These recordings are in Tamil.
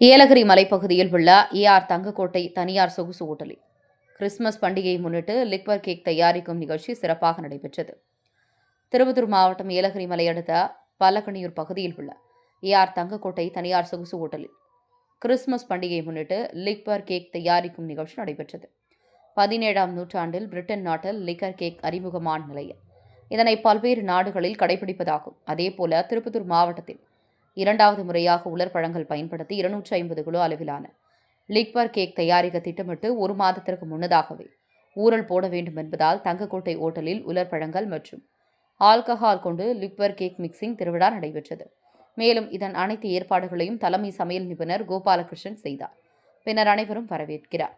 ஏலகிரி மலைப்பகுதியில் உள்ள ஏஆர் தங்கக்கோட்டை தனியார் சொகுசு ஓட்டலில் கிறிஸ்துமஸ் பண்டிகையை முன்னிட்டு லிக்வர் கேக் தயாரிக்கும் நிகழ்ச்சி சிறப்பாக நடைபெற்றது. திருப்பத்தூர் மாவட்டம் ஏலகிரி மலை அடுத்த பல்லக்கணியூர் பகுதியில் உள்ள ஏஆர் தங்கக்கோட்டை தனியார் சொகுசு ஓட்டலில் கிறிஸ்துமஸ் பண்டிகையை முன்னிட்டு லிக்வர் கேக் தயாரிக்கும் நிகழ்ச்சி நடைபெற்றது. பதினேழாம் நூற்றாண்டில் பிரிட்டன் நாட்டில் லிக்கர் கேக் அறிமுகமான நிலையில். இதனை பல்வேறு நாடுகளில் கடைபிடிப்பதாகும். அதேபோல திருப்பத்தூர் மாவட்டத்தில் இரண்டாவது முறையாக உலர் பழங்கள் பயன்படுத்தி இருநூற்றி ஐம்பது கிலோ அளவிலான லிக்வர் கேக் தயாரிக்க திட்டமிட்டு ஒரு மாதத்திற்கு முன்னதாகவே ஊரல் போட வேண்டும் என்பதால் தங்கக்கோட்டை ஓட்டலில் உலர் பழங்கள் மற்றும் ஆல்கஹால் கொண்டு லிக்வர் கேக் மிக்சிங் திருவிழா நடைபெற்றது. மேலும் இதன் அனைத்து ஏற்பாடுகளையும் தலைமை சமையல் நிபுணர் கோபாலகிருஷ்ணன் செய்தார். பின்னர் அனைவரும் வரவேற்கிறார்.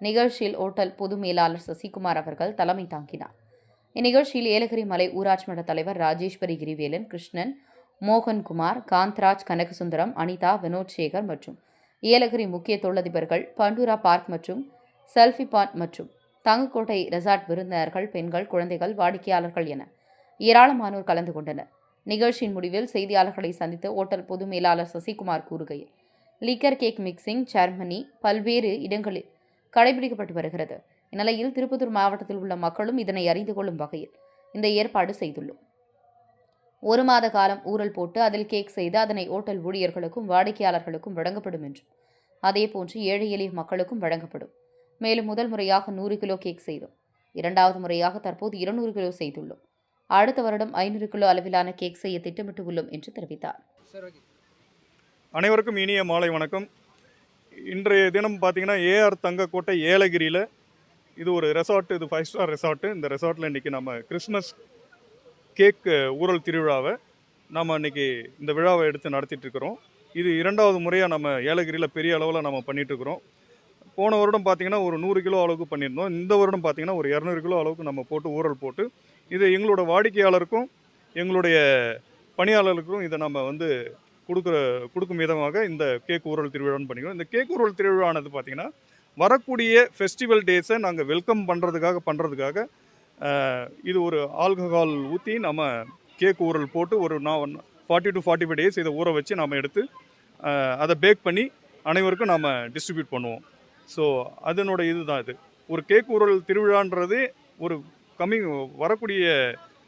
நிகழ்ச்சியில் ஓட்டல் பொது மேலாளர் சசிகுமார் அவர்கள் தலைமை தாங்கினார். இந்நிகழ்ச்சியில் ஏலகிரி மலை ஊராட்சி மன்ற தலைவர் ராஜேஸ்வரி கிரிவேலன் கிருஷ்ணன் மோகன்குமார் காந்த்ராஜ் கனகசுந்தரம் அனிதா வினோத் சேகர் மற்றும் ஏலகிரி முக்கிய தொழிலதிபர்கள் பண்டூரா பார்க் மற்றும் செல்ஃபி பாண்ட் மற்றும் தங்கக்கோட்டை ரெசார்ட் விருந்தினர்கள் பெண்கள் குழந்தைகள் வாடிக்கையாளர்கள் என ஏராளமானோர் கலந்து கொண்டனர். நிகழ்ச்சியின் முடிவில் செய்தியாளர்களை சந்தித்த ஓட்டல் பொது மேலாளர் சசிகுமார் கூறுகையில் லிக்கர் கேக் மிக்சிங் ஜெர்மனி பல்வேறு இடங்களில் கடைபிடிக்கப்பட்டு வருகிறது. இந்நிலையில் திருப்பத்தூர் மாவட்டத்தில் உள்ள மக்களும் இதனை அறிந்து கொள்ளும் வகையில் இந்த ஏற்பாடு செய்துள்ளோம். ஒரு மாத காலம் ஊறல் போட்டு அதில் கேக் செய்து அதனை ஓட்டல் ஊழியர்களுக்கும் வாடிக்கையாளர்களுக்கும் வழங்கப்படும் என்றும். அதேபோன்று ஏழை எளிய மக்களுக்கும் வழங்கப்படும். மேலும் முதல் முறையாக நூறு கிலோ கேக் செய்தோம். இரண்டாவது முறையாக தற்போது இருநூறு கிலோ செய்துள்ளோம். அடுத்த வருடம் ஐநூறு கிலோ அளவிலான கேக் செய்ய திட்டமிட்டு உள்ளோம் என்று தெரிவித்தார். அனைவருக்கும் இனிய மாலை வணக்கம். இன்றைய தினம் பார்த்தீங்கன்னா ஏஆர் தங்கக்கோட்டை ஏலகிரியில் இது ஒரு ரெசார்ட் இது ஃபைவ் ஸ்டார் ரெசார்ட்டு இந்த ரெசார்ட்டில் இன்றைக்கி நம்ம கிறிஸ்மஸ் கேக் ஊரல் திருவிழாவை நம்ம இன்றைக்கி இந்த விழாவை எடுத்து நடத்திட்டுருக்கிறோம். இது இரண்டாவது முறையாக நம்ம ஏலகிரியில் பெரிய அளவில் நம்ம பண்ணிகிட்ருக்குறோம் போன வருடம் பார்த்தீங்கன்னா ஒரு நூறு கிலோ அளவுக்கு பண்ணியிருந்தோம். இந்த வருடம் பார்த்தீங்கன்னா ஒரு இரநூறு கிலோ அளவுக்கு நம்ம போட்டு ஊரல் போட்டு இது எங்களோட வாடிக்கையாளருக்கும் எங்களுடைய பணியாளர்களுக்கும் இதை நம்ம வந்து கொடுக்குற கொடுக்கும் விதமாக இந்த கேக் ஊரல் திருவிழான்னு பண்ணிக்கிறோம். இந்த கேக் ஊரல் திருவிழானது பார்த்திங்கன்னா வரக்கூடிய ஃபெஸ்டிவல் டேஸை நாங்கள் வெல்கம் பண்ணுறதுக்காக பண்ணுறதுக்காக இது ஒரு ஆல்கஹால் ஊற்றி நம்ம கேக் ஊரல் போட்டு ஒரு நான் forty to forty five days இதை ஊற வச்சு நம்ம எடுத்து அதை பேக் பண்ணி அனைவருக்கும் நம்ம டிஸ்ட்ரிபியூட் பண்ணுவோம். ஸோ அதனோட இதுதான் இது. ஒரு கேக் ஊரல் திருவிழான்றது ஒரு கம்மிங் வரக்கூடிய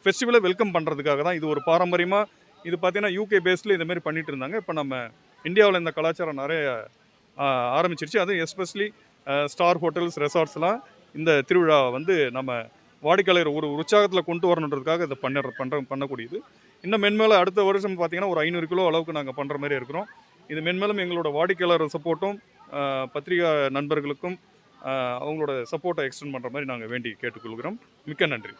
ஃபெஸ்டிவலை வெல்கம் பண்ணுறதுக்காக தான் இது ஒரு பாரம்பரியமாக இது பார்த்தீங்கன்னா யூகே பேஸில் இந்த மாதிரி பண்ணிட்டு இருந்தாங்க. இப்போ நம்ம இந்தியாவில் இந்த கலாச்சாரம் நிறைய ஆரம்பிச்சிருச்சு. அதுவும் எஸ்பெஷலி ஸ்டார் ஹோட்டல்ஸ் ரெசார்ட்ஸ்லாம் இந்த திருவிழா வந்து நம்ம வாடிக்கையாளர் ஒரு உற்சாகத்தில் கொண்டு வரணுன்றதுக்காக இதை பண்ண பண்ணுற பண்ணக்கூடியது. இன்னும் மென்மேலும் அடுத்த வருஷம் பார்த்தீங்கன்னா ஒரு ஐநூறு கிலோ அளவுக்கு நாங்கள் பண்ணுற மாதிரி இருக்கிறோம். இது மென்மேலும் எங்களோட வாடிக்கையாளர் சப்போர்ட்டும் பத்திரிகா நண்பர்களுக்கும் அவங்களோட சப்போர்ட்டை எக்ஸ்டெண்ட் பண்ணுற மாதிரி நாங்கள் வேண்டி கேட்டுக்கொள்கிறோம். மிக்க நன்றி.